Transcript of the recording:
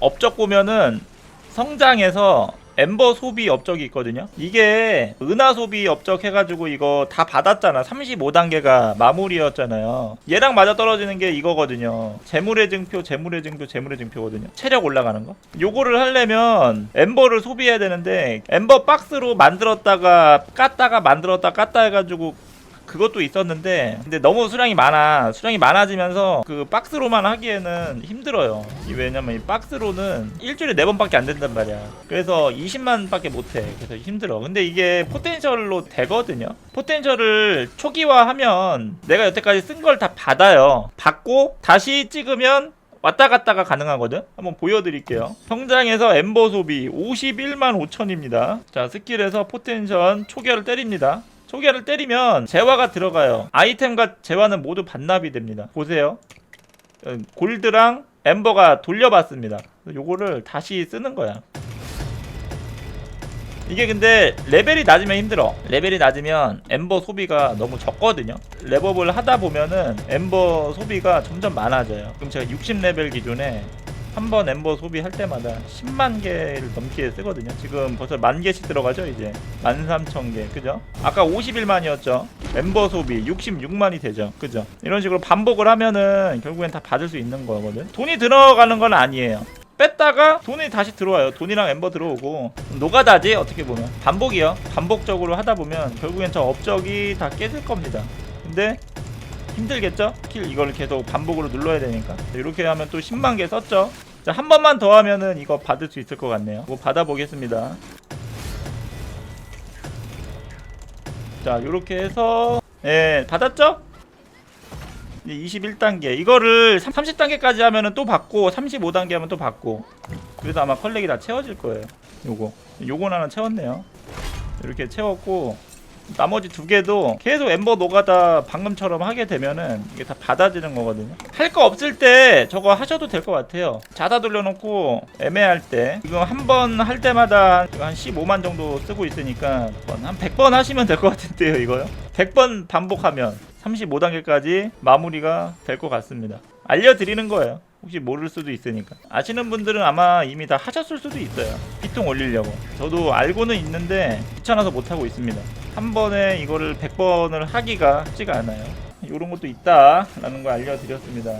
업적 보면은 성장해서 엠버 소비 업적이 있거든요. 이게 은하 소비 업적 해가지고 이거 다 받았잖아. 35단계가 마무리였잖아요. 얘랑 맞아 떨어지는 게 이거거든요. 재물의 증표, 재물의 증표, 재물의 증표거든요. 체력 올라가는 거. 요거를 하려면 엠버를 소비해야 되는데 엠버 박스로 만들었다가 깠다가 만들었다 깠다 해가지고 그것도 있었는데 근데 너무 수량이 많아 수량이 많아지면서 그 박스로만 하기에는 힘들어요 이 왜냐면 이 박스로는 일주일에 네 번밖에 안 된단 말이야 그래서 20만밖에 못해 그래서 힘들어 근데 이게 포텐셜로 되거든요 포텐셜을 초기화하면 내가 여태까지 쓴 걸 다 받아요 받고 다시 찍으면 왔다 갔다가 가능하거든? 한번 보여드릴게요. 성장에서 엠버 소비 51만 5천입니다. 자, 스킬에서 포텐션 초기화를 때립니다. 초기화를 때리면 재화가 들어가요. 아이템과 재화는 모두 반납이 됩니다. 보세요. 어, 골드랑 엠버가 돌려받습니다. 요거를 다시 쓰는 거야. 이게 근데 레벨이 낮으면 힘들어. 레벨이 낮으면 엠버 소비가 너무 적거든요. 랩업을 하다 보면은 엠버 소비가 점점 많아져요. 그럼 제가 60레벨 기준에 한 번 엠버 소비할 때마다 10만 개를 넘게 쓰거든요. 지금 벌써 만 개씩 들어가죠, 이제. 13,000개. 그죠? 아까 51만이었죠. 엠버 소비 66만이 되죠. 그죠? 이런 식으로 반복을 하면은 결국엔 다 받을 수 있는 거거든. 돈이 들어가는 건 아니에요. 뺐다가 돈이 다시 들어와요. 돈이랑 엠버 들어오고 노가다지 어떻게 보면 반복이요. 반복적으로 하다 보면 결국엔 저 업적이 다 깨질 겁니다. 근데 힘들겠죠? 킬 이거를 계속 반복으로 눌러야 되니까 이렇게 하면 또 10만 개 썼죠. 자, 한 번만 더 하면은 이거 받을 수 있을 것 같네요. 이거 받아보겠습니다. 자, 이렇게 해서 예, 받았죠? 이제 21단계 이거를 30단계까지 하면은 또 받고 35단계 하면 또 받고 그래서 아마 컬렉이 다 채워질 거예요 요거 요건 하나 채웠네요 이렇게 채웠고 나머지 두 개도 계속 엠버 노가다 방금처럼 하게 되면은 이게 다 받아지는 거거든요 할 거 없을 때 저거 하셔도 될 것 같아요 자다 돌려놓고 애매할 때 지금 한 번 할 때마다 한 15만 정도 쓰고 있으니까 한 100번 하시면 될 것 같은데요 이거요 100번 반복하면 35단계까지 마무리가 될 것 같습니다. 알려드리는 거예요. 혹시 모를 수도 있으니까. 아시는 분들은 아마 이미 다 하셨을 수도 있어요. 피통 올리려고. 저도 알고는 있는데 귀찮아서 못하고 있습니다. 한 번에 이거를 100번을 하기가 쉽지가 않아요. 이런 것도 있다라는 거 알려드렸습니다.